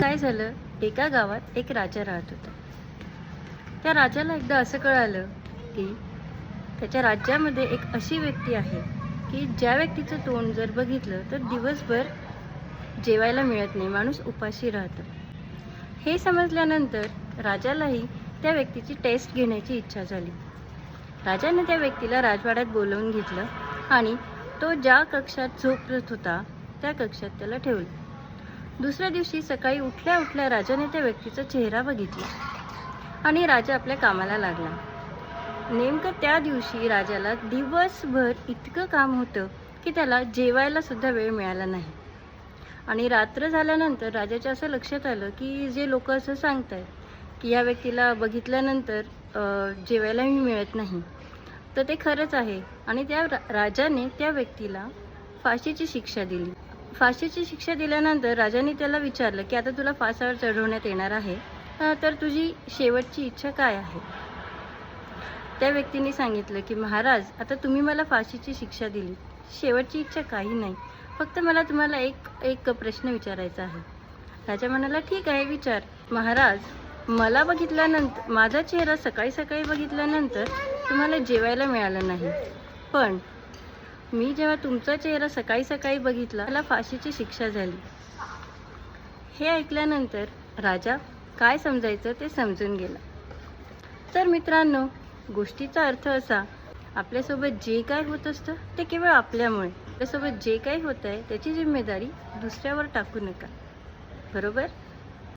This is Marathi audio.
काय झालं? एका गावात एक राजा राहत होता. त्या राजाला एकदा असं कळालं की त्याच्या राज्यामध्ये एक अशी व्यक्ती आहे की ज्या व्यक्तीचं तोंड जर बघितलं तर दिवसभर जेवायला मिळत नाही माणूस उपाशी राहतं. हे समजल्यानंतर राजालाही त्या व्यक्तीची टेस्ट घेण्याची इच्छा झाली. राजाने त्या व्यक्तीला राजवाड्यात बोलवून घेतलं आणि तो ज्या कक्षात झोपत होता त्या कक्षात त्याला ठेवलं. दुसऱ्या दिवशी सकाळी उठल्या उठल्या राजाने त्या व्यक्तीचा चेहरा बघितला आणि राजा आपल्या कामाला लागला. नेमकं त्या दिवशी राजाला दिवसभर इतकं काम होतं की त्याला जेवायला सुद्धा वेळ मिळाला नाही. आणि रात्र झाल्यानंतर राजाच्या असं लक्षात आलं की जे लोक असं सांगत आहेत की या व्यक्तीला बघितल्यानंतर जेवायलाही मिळत नाही. तर ते खरंच आहे. आणि त्या राजाने त्या व्यक्तीला फाशीची शिक्षा दिली. फाशीची शिक्षा दिल्यानंतर राजाने त्याला विचारलं की आता तुला फासावर चढवण्यात येणार आहे तर तुझी शेवटची इच्छा काय आहे? त्या व्यक्तीने सांगितलं की महाराज आता तुम्ही मला फाशीची शिक्षा दिली. शेवटची इच्छा काही नाही. फक्त मला तुम्हाला एक एक प्रश्न विचारायचा आहे. राजा म्हणाला ठीक आहे विचार. महाराज मला बघितल्यानंतर माझा चेहरा सकाळी सकाळी बघितल्यानंतर तुम्हाला जेवायला मिळालं नाही. पण मी जेव्हा तुमचा चेहरा सकाळी सकाळी बघितला मला फाशीची शिक्षा झाली. हे ऐकल्यानंतर राजा काय समजायचं ते समजून गेला. तर मित्रांनो गोष्टीचा अर्थ असा आपल्यासोबत जे काय होत असतं ते केवळ आपल्यामुळे. आपल्यासोबत जे काही होत आहे त्याची जिम्मेदारी दुसऱ्यावर टाकू नका. बरोबर?